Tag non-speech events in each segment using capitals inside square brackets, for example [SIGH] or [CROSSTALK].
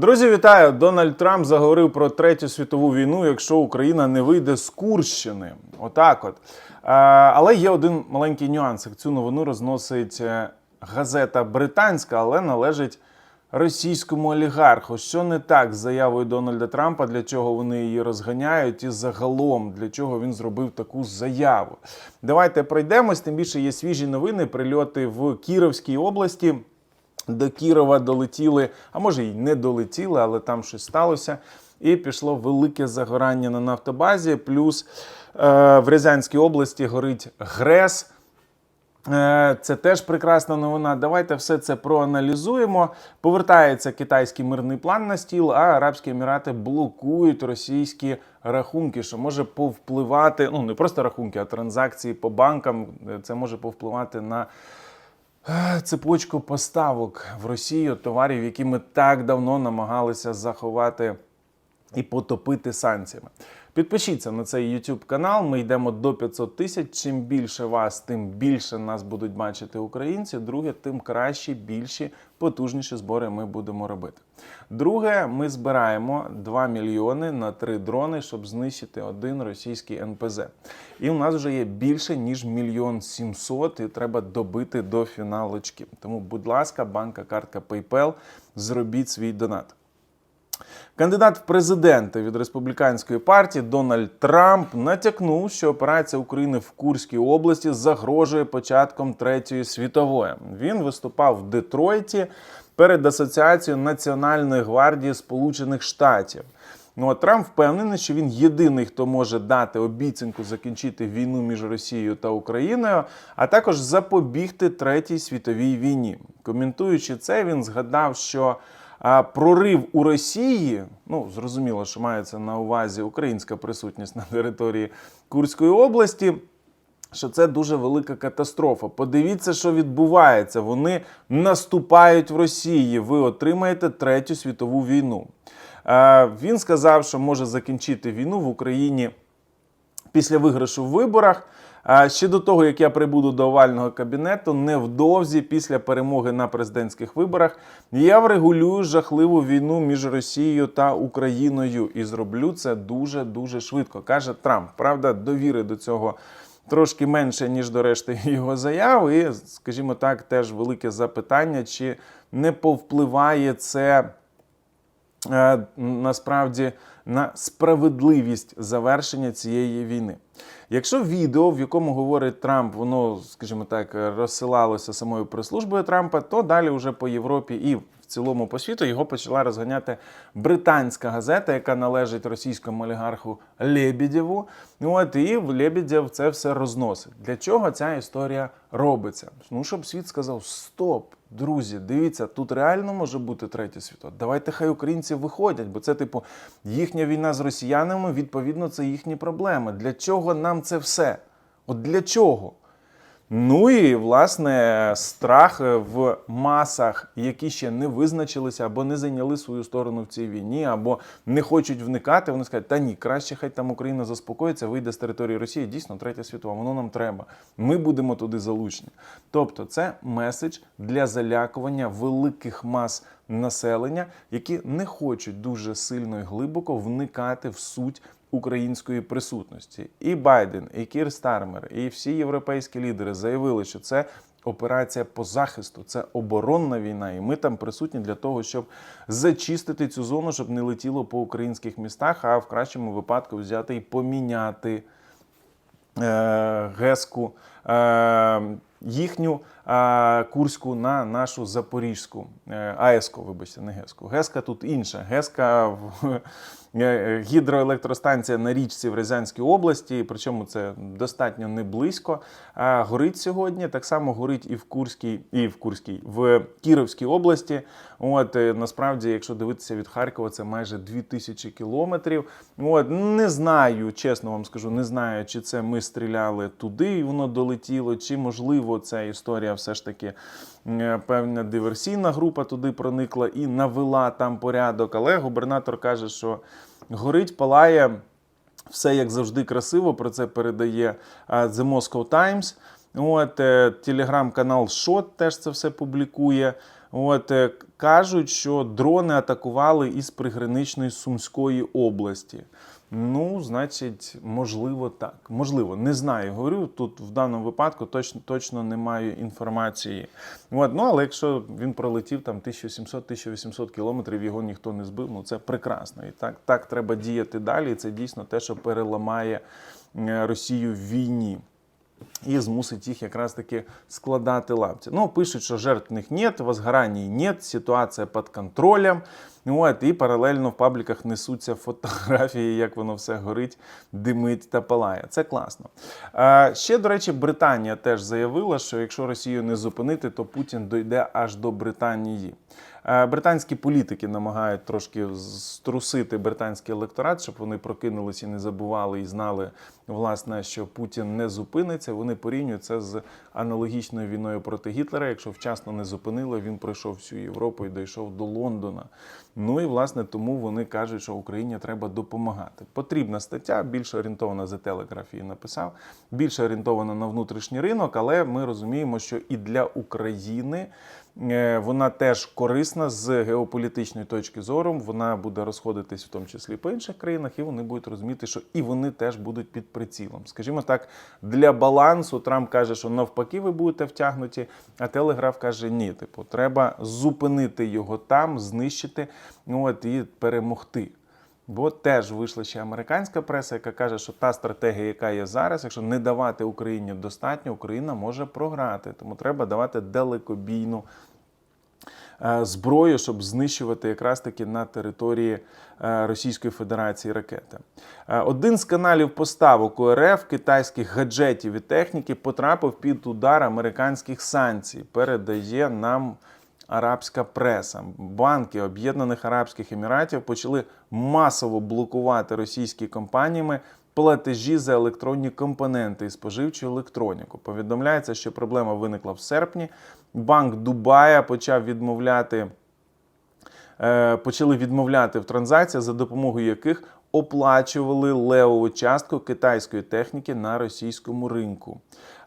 Друзі, вітаю! Дональд Трамп заговорив про третю світову війну, якщо Україна не вийде з Курщини. Отак, от. Е, але є один маленький нюанс. Цю новину розносить е, газета британська, але належить російському олігарху. Що не так з заявою Дональда Трампа, для чого вони її розганяють, і загалом для чого він зробив таку заяву. Давайте пройдемось. Тим більше є свіжі новини. Прильоти в Кіровській області. До Кірова долетіли, а може й не долетіли, але там щось сталося. І пішло велике загорання на нафтобазі. Плюс е, в Рязанській області горить ГРЕС. Е, Це теж прекрасна новина. Давайте все це проаналізуємо. Повертається китайський мирний план на стіл, а Арабські Емірати блокують російські рахунки, що може повпливати. Ну не просто рахунки, а транзакції по банкам. Це може повпливати на цепочку поставок в Росію товарів, які ми так давно намагалися заховати і потопити санкціями. Підпишіться на цей YouTube канал. Ми йдемо до 500 тисяч. Чим більше вас, тим більше нас будуть бачити українці. Друге, тим кращі, більші, потужніші збори ми будемо робити. Друге, ми збираємо 2 мільйони на 3 дрони, щоб знищити один російський НПЗ. І у нас вже є більше ніж мільйон сімсот, і треба добити до фіналочки. Тому, будь ласка, банка, картка PayPal, зробіть свій донат. Кандидат в президенти від республіканської партії Дональд Трамп натякнув, що операція України в Курській області загрожує початком третьої світової. Він виступав в Детройті перед асоціацією Національної гвардії Сполучених Штатів. Ну, а Трамп впевнений, що він єдиний, хто може дати обіцянку закінчити війну між Росією та Україною, а також запобігти третій світовій війні. Коментуючи це, він згадав, що а прорив у Росії, ну зрозуміло, що мається на увазі українська присутність на території Курської області. Що це дуже велика катастрофа. Подивіться, що відбувається. Вони наступають в Росії. Ви отримаєте третю світову війну. Він сказав, що може закінчити війну в Україні після виграшу в виборах. Ще до того, як я прибуду до овального кабінету, невдовзі після перемоги на президентських виборах я врегулюю жахливу війну між Росією та Україною і зроблю це дуже дуже швидко, каже Трамп. Правда, довіри до цього трошки менше ніж до решти [LAUGHS] його заяв. І, скажімо так, теж велике запитання, чи не повпливає це. Е, насправді на справедливість завершення цієї війни. Якщо відео, в якому говорить Трамп, воно, скажімо так, розсилалося самою прес-службою Трампа, то далі вже по Європі і цілому по світу його почала розганяти британська газета, яка належить російському олігарху Лебедєву. От і Лебедєв це все розносить. Для чого ця історія робиться? Ну, щоб світ сказав: Стоп! Друзі, дивіться, тут реально може бути третя світова. Давайте хай українці виходять, бо це, типу, їхня війна з росіянами, відповідно, це їхні проблеми. Для чого нам це все? От для чого? Ну і власне страх в масах, які ще не визначилися або не зайняли свою сторону в цій війні, або не хочуть вникати. Вони скажуть, та ні, краще хай там Україна заспокоїться, вийде з території Росії. Дійсно, третя світова, воно нам треба. Ми будемо туди залучені. Тобто, це меседж для залякування великих мас населення, які не хочуть дуже сильно і глибоко вникати в суть української присутності. І Байден, і Кір Стармер, і всі європейські лідери заявили, що це операція по захисту, це оборонна війна, і ми там присутні для того, щоб зачистити цю зону, щоб не летіло по українських містах, а в кращому випадку взяти і поміняти е, геску. Е, Їхню а, курську на нашу запорізьку е, АЕСку, вибачте, не геску. Геска тут інша. Геска в е, гідроелектростанція на річці в Рязанській області, причому це достатньо не близько. А горить сьогодні. Так само горить і в Курській, і в Курській, в Кіровській області. От е, насправді, якщо дивитися від Харкова, це майже 2000 кілометрів. От не знаю, чесно вам скажу, не знаю, чи це ми стріляли туди, і воно долетіло, чи можливо ця історія все ж таки е, певна диверсійна група туди проникла і навела там порядок. Але губернатор каже, що горить, палає. Все як завжди красиво. Про це передає The Moscow Times. От е, телеграм-канал Шот теж це все публікує. От е, Кажуть, що дрони атакували із приграничної Сумської області. Ну, значить, можливо, так. Можливо, не знаю. Говорю, тут в даному випадку точно, точно не маю інформації. От, ну, але якщо він пролетів там 1700-1800 кілометрів, його ніхто не збив, ну це прекрасно. І так, так треба діяти далі. І це дійсно те, що переламає е, Росію в війні. І змусить їх якраз таки складати лапці. Ну, пишуть, що жертв них нет, возгораний нет, ситуація під контролем. От, і паралельно в пабліках несуться фотографії, як воно все горить, димить та палає. Це класно. Е, ще, до речі, Британія теж заявила, що якщо Росію не зупинити, то Путін дойде аж до Британії. Е, Британські політики намагають трошки струсити британський електорат, щоб вони прокинулись і не забували і знали, власне, що Путін не зупиниться. Вони порівнюють це з аналогічною війною проти Гітлера. Якщо вчасно не зупинили, він пройшов всю Європу і дійшов до Лондона. Ну і власне тому вони кажуть, що Україні треба допомагати. Потрібна стаття, більше орієнтована за телеграфії написав, більше орієнтована на внутрішній ринок, але ми розуміємо, що і для України. Е, Вона теж корисна з геополітичної точки зору. Вона буде розходитись в тому числі по інших країнах, і вони будуть розуміти, що і вони теж будуть під прицілом. Скажімо так, для балансу Трамп каже, що навпаки ви будете втягнуті, а Телеграф каже, ні, типу, треба зупинити його там, знищити, ну от і перемогти. Бо теж вийшла ще американська преса, яка каже, що та стратегія, яка є зараз, якщо не давати Україні достатньо, Україна може програти. Тому треба давати далекобійну е, зброю, щоб знищувати якраз таки на території е, Російської Федерації ракети. Е, Один з каналів поставок УРФ китайських гаджетів і техніки потрапив під удар американських санкцій. Передає нам арабська преса. Банки Об'єднаних Арабських Еміратів почали масово блокувати російські компаніями платежі за електронні компоненти і споживчу електроніку. Повідомляється, що проблема виникла в серпні. Банк Дубая почав відмовляти е, почали відмовляти в транзакціях, за допомогою яких оплачували левову частку китайської техніки на російському ринку.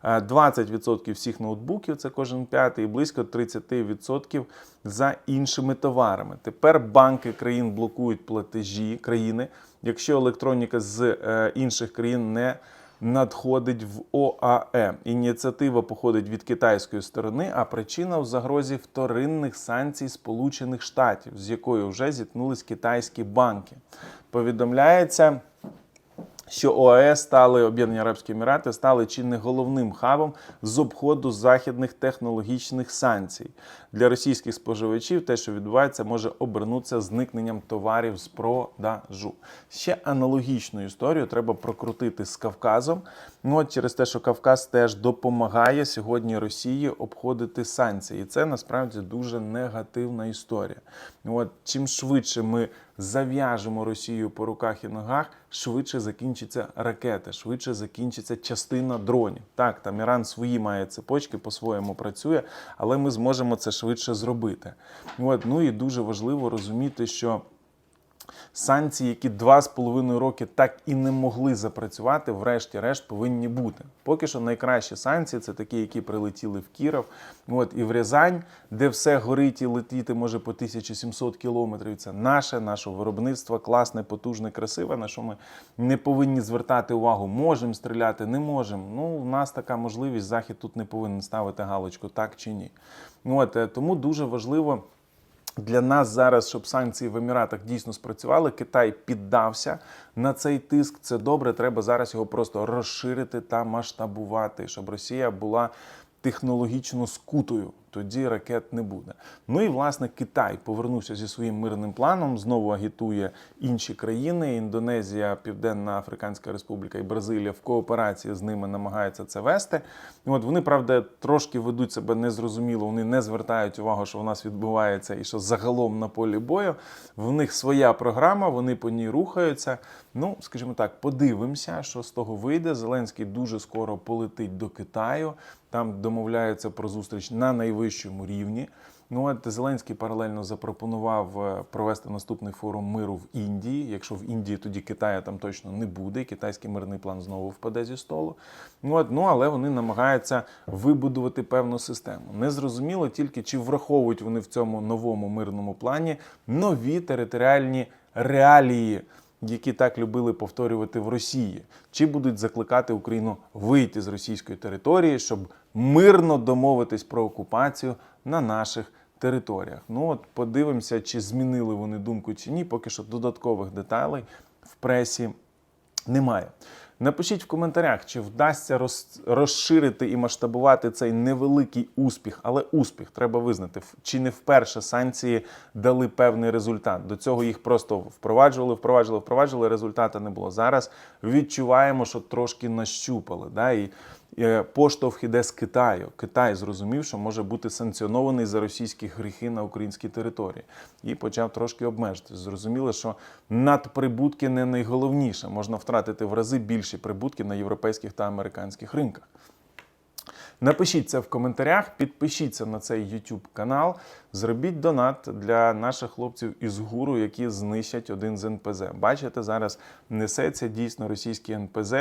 Е, 20% всіх ноутбуків, це кожен п'ятий, і близько 30% за іншими товарами. Тепер банки країн блокують платежі країни, якщо електроніка з е, інших країн не надходить в ОАЕ. Ініціатива походить від китайської сторони, а причина в загрозі вторинних санкцій Сполучених Штатів, з якою вже зіткнулись китайські банки. Повідомляється. Що ОАЕ стали Об'єднані Арабські Емірати стали чи не головним хабом з обходу західних технологічних санкцій для російських споживачів. Те, що відбувається, може обернутися зникненням товарів з продажу. Ще аналогічну історію треба прокрутити з Кавказом. Ну от через те, що Кавказ теж допомагає сьогодні Росії обходити санкції, і це насправді дуже негативна історія. От чим швидше ми зав'яжемо Росію по руках і ногах, швидше закінчиться ракети, швидше закінчиться частина дронів. Так, там Іран свої має цепочки, по-своєму працює, але ми зможемо це швидше зробити. От, ну і дуже важливо розуміти, що. Санкції, які два з половиною роки так і не могли запрацювати, врешті-решт повинні бути. Поки що найкращі санкції це такі, які прилетіли в Кіров, от і в Рязань, де все горить і летіти може по 1700 кілометрів. Це наше, наше виробництво, класне, потужне, красиве, на що ми не повинні звертати увагу. Можемо стріляти, не можемо. Ну, у нас така можливість. Захід тут не повинен ставити галочку, так чи ні. От е, тому дуже важливо. Для нас зараз, щоб санкції в Еміратах дійсно спрацювали, Китай піддався на цей тиск. Це добре. Треба зараз його просто розширити та масштабувати, щоб Росія була технологічно скутою. Тоді ракет не буде. Ну і власне Китай повернувся зі своїм мирним планом. Знову агітує інші країни. Індонезія, Південна Африканська Республіка і Бразилія в кооперації з ними намагаються це вести. От вони, правда, трошки ведуть себе незрозуміло. Вони не звертають увагу, що у нас відбувається, і що загалом на полі бою в них своя програма, вони по ній рухаються. Ну, скажімо так, подивимося, що з того вийде. Зеленський дуже скоро полетить до Китаю. Там домовляються про зустріч на найвищому рівні. Ну от Зеленський паралельно запропонував е, провести наступний форум миру в Індії. Якщо в Індії, тоді Китаю там точно не буде. Китайський мирний план знову впаде зі столу. Ну, от, ну але вони намагаються вибудувати певну систему. Незрозуміло тільки чи враховують вони в цьому новому мирному плані нові територіальні реалії. Які так любили повторювати в Росії, чи будуть закликати Україну вийти з російської території, щоб мирно домовитись про окупацію на наших територіях. Ну от подивимося, чи змінили вони думку чи ні. Поки що додаткових деталей в пресі немає. Напишіть в коментарях, чи вдасться роз- розширити і масштабувати цей невеликий успіх, але успіх треба визнати. Чи не вперше санкції дали певний результат? До цього їх просто впроваджували, впроваджували, впроваджували. Результату не було. Зараз відчуваємо, що трошки нащупали. Да? І поштовх іде з Китаю. Китай зрозумів, що може бути санкціонований за російські гріхи на українській території, і почав трошки обмежитись. Зрозуміло, що надприбутки не найголовніше. Можна втратити в рази більші прибутки на європейських та американських ринках. Напишіть це в коментарях, підпишіться на цей YouTube канал, зробіть донат для наших хлопців із гуру, які знищать один з НПЗ. Бачите, зараз несеться дійсно російські НПЗ,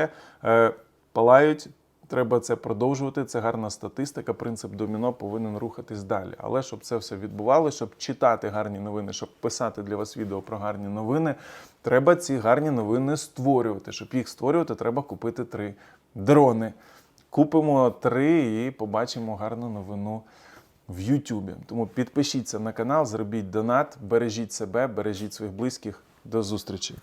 е, палають. Треба це продовжувати. Це гарна статистика. Принцип доміно повинен рухатись далі. Але щоб це все відбувалося, щоб читати гарні новини, щоб писати для вас відео про гарні новини, треба ці гарні новини створювати. Щоб їх створювати, треба купити три дрони. Купимо три і побачимо гарну новину в Ютубі. Тому підпишіться на канал, зробіть донат, бережіть себе, бережіть своїх близьких. До зустрічі!